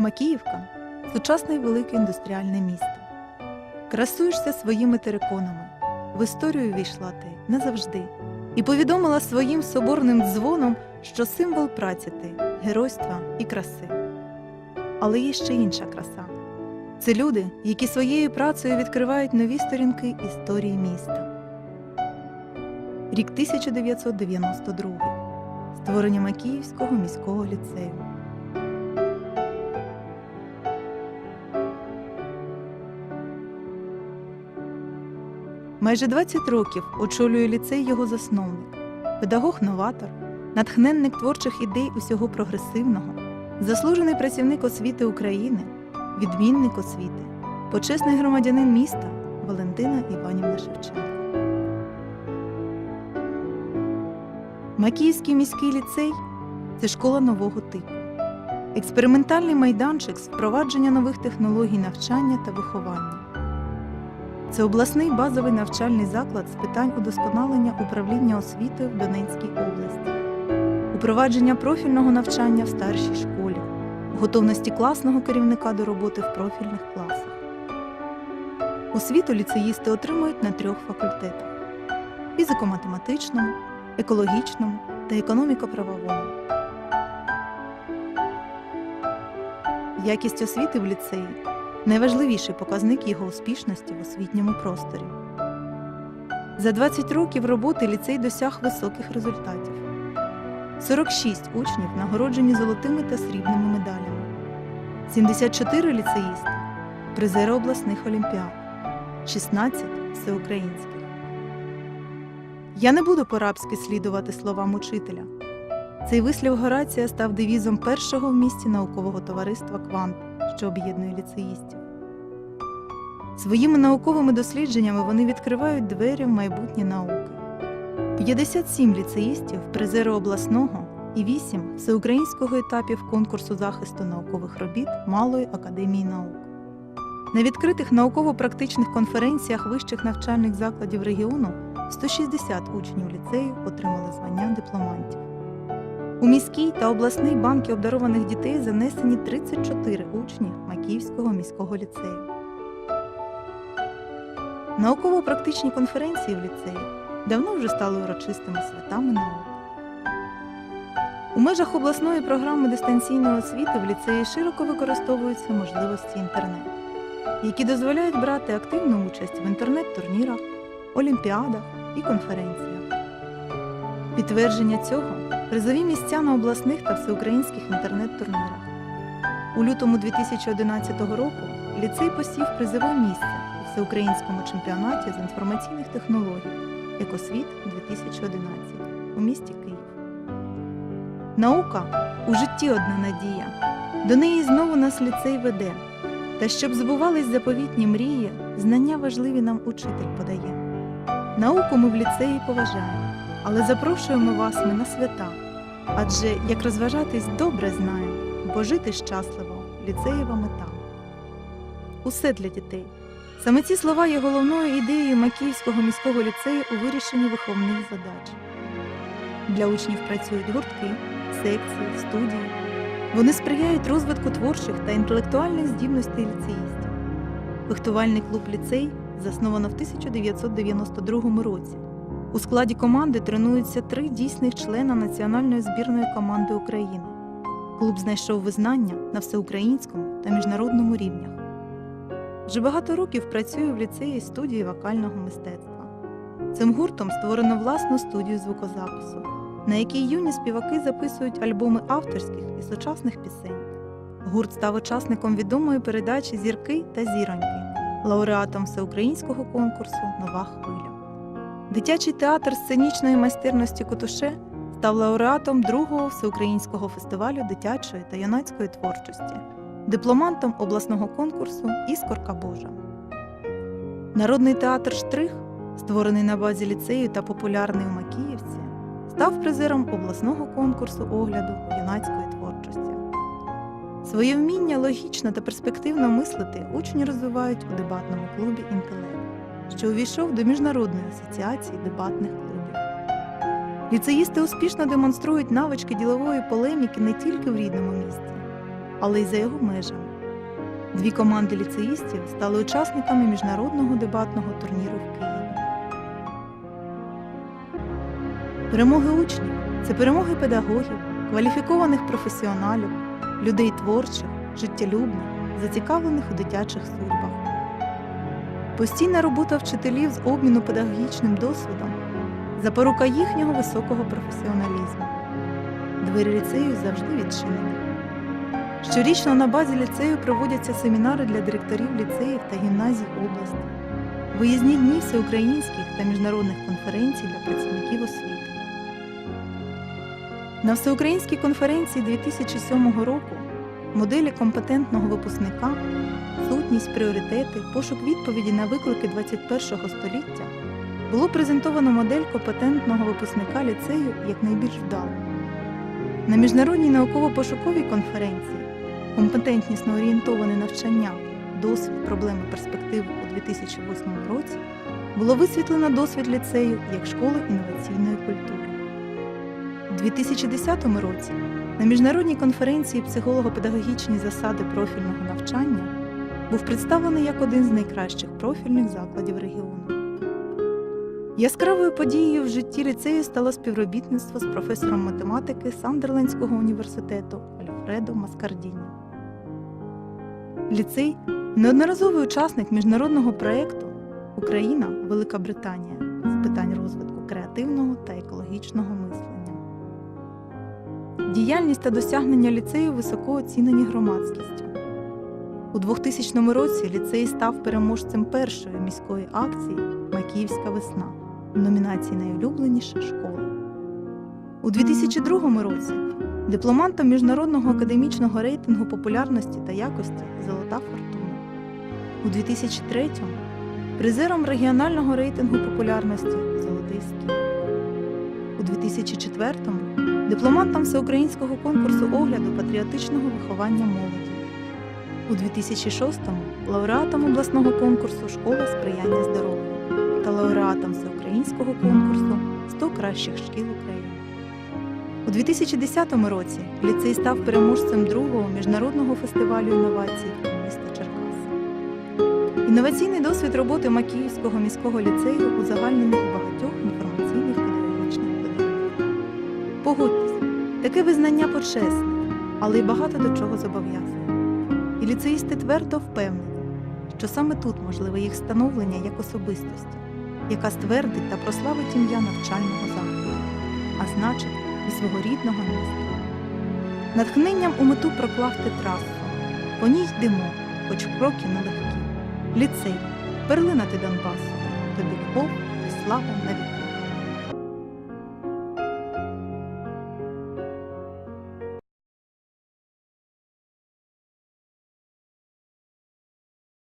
Макіївка сучасне велике індустріальне місто. Красуєшся своїми териконами. В історію війшла ти назавжди і повідомила своїм соборним дзвоном, що символ праці ти, геройства і краси. Але є ще інша краса. Це люди, які своєю працею відкривають нові сторінки історії міста. Рік 1992. Створення Макіївського міського ліцею. Майже 20 років очолює ліцей його засновник, педагог-новатор, натхненник творчих ідей усього прогресивного, заслужений працівник освіти України, відмінник освіти, почесний громадянин міста Валентина Іванівна Шевченко. Макіївський міський ліцей це школа нового типу, експериментальний майданчик з впровадження нових технологій навчання та виховання. Це обласний базовий навчальний заклад з питань удосконалення управління освітою в Донецькій області, упровадження профільного навчання в старшій школі, готовності класного керівника до роботи в профільних класах. Освіту ліцеїсти отримують на трьох факультетах: фізико-математичному, екологічному та економіко-правовому. Якість освіти в ліцеї найважливіший показник його успішності в освітньому просторі. За 20 років роботи ліцей досяг високих результатів. 46 учнів нагороджені золотими та срібними медалями, 74 ліцеїсти призери обласних олімпіад, 16 всеукраїнських. Я не буду по-рабськи слідувати словам учителя. Цей вислів Горація став девізом першого в місті наукового товариства Квант, що об'єднує ліцеїстів. Своїми науковими дослідженнями вони відкривають двері в майбутнє науки. 57 ліцеїстів призери обласного і 8 всеукраїнського етапів конкурсу захисту наукових робіт Малої академії наук. На відкритих науково-практичних конференціях вищих навчальних закладів регіону 160 учнів ліцею отримали звання дипломантів. У міський та обласний банки обдарованих дітей занесені 34 учні Макіївського міського ліцею. Науково-практичні конференції в ліцеї давно вже стали урочистими святами наук. У межах обласної програми дистанційної освіти в ліцеї широко використовуються можливості інтернету, які дозволяють брати активну участь в інтернет-турнірах, олімпіадах і конференціях. Підтвердження цього призові місця на обласних та всеукраїнських інтернет-турнірах. У лютому 2011 року ліцей посів призове місце у всеукраїнському чемпіонаті з інформаційних технологій Екосвіт 2011 у місті Київ. Наука у житті одна надія. До неї знову нас ліцей веде. Та щоб збувались заповітні мрії, знання важливі нам учитель подає. Науку ми в ліцеї поважаємо, але запрошуємо вас ми на свята. Адже як розважатись добре знаємо, бо жити щасливо ліцеєва мета. Усе для дітей. Саме ці слова є головною ідеєю Макіївського міського ліцею у вирішенні виховних задач. Для учнів працюють гуртки, секції, студії. Вони сприяють розвитку творчих та інтелектуальних здібностей ліцеїстів. Фехтувальний клуб ліцей засновано в 1992 році. У складі команди тренуються три дійсних члена національної збірної команди України. Клуб знайшов визнання на всеукраїнському та міжнародному рівнях. Вже багато років працює в ліцеї студії вокального мистецтва. Цим гуртом створено власну студію звукозапису, на якій юні співаки записують альбоми авторських і сучасних пісень. Гурт став учасником відомої передачі Зірки та зіроньки, лауреатом всеукраїнського конкурсу Нова хвиля. Дитячий театр сценічної майстерності Котуше став лауреатом другого всеукраїнського фестивалю дитячої та юнацької творчості, дипломантом обласного конкурсу Іскорка Божа. Народний театр Штрих, створений на базі ліцею та популярний у Макіївці, став призером обласного конкурсу огляду юнацької творчості. Своє вміння логічно та перспективно мислити учні розвивають у дебатному клубі інтелект, що увійшов до Міжнародної асоціації дебатних клубів. Ліцеїсти успішно демонструють навички ділової полеміки не тільки в рідному місті, але й за його межами. Дві команди ліцеїстів стали учасниками міжнародного дебатного турніру в Києві. Перемоги учнів це перемоги педагогів, кваліфікованих професіоналів, людей творчих, життєлюбних, зацікавлених у дитячих судьбах. Постійна робота вчителів з обміну педагогічним досвідом запорука їхнього високого професіоналізму. Двері ліцею завжди відчинені. Щорічно на базі ліцею проводяться семінари для директорів ліцеїв та гімназій області, виїзні дні всеукраїнських та міжнародних конференцій для працівників освіти. На всеукраїнській конференції 2007 року моделі компетентного випускника, сутність, пріоритети, пошук відповіді на виклики 21 століття було презентовано модель компетентного випускника ліцею як найбільш вдалу. На міжнародній науково-пошуковій конференції компетентнісно орієнтоване навчання, досвід, проблеми, перспективи у 2008 році було висвітлено досвід ліцею як школи інноваційної культури. У 2010 році на міжнародній конференції психолого-педагогічні засади профільного навчання був представлений як один з найкращих профільних закладів регіону. Яскравою подією в житті ліцею стало співробітництво з професором математики Сандерлендського університету Альфредо Маскардіні. Ліцей неодноразовий учасник міжнародного проєкту Україна Велика Британія з питань розвитку креативного та екологічного мислення. Діяльність та досягнення ліцею високо оцінені громадськістю. У 2000 році ліцей став переможцем першої міської акції Макіївська весна в номінації Найулюбленіша школа. У 2002 році дипломантом міжнародного академічного рейтингу популярності та якості Золота фортуна. У 2003 призером регіонального рейтингу популярності Золотий скіл. У 2004 дипломантом всеукраїнського конкурсу огляду патріотичного виховання молоді. У 2006-му лауреатом обласного конкурсу Школа сприяння здоров'ю та лауреатом всеукраїнського конкурсу 100 кращих шкіл України. У 2010 році ліцей став переможцем другого міжнародного фестивалю інновацій міста Черкаси. Інноваційний досвід роботи Макіївського міського ліцею узагальнений у багатьох інформаційних педагогічних виданнях. Погодьтесь, таке визнання почесне, але й багато до чого зобов'язує. Ліцеїсти твердо впевнені, що саме тут можливе їх становлення як особистості, яка ствердить та прославить ім'я навчального закладу, а значить, і свого рідного міста. Натхненням у мету прокласти трасу, по ній йдемо, хоч кроки нелегкі. Ліцей, перлина ти Донбасу, тобі любов і слава навіки.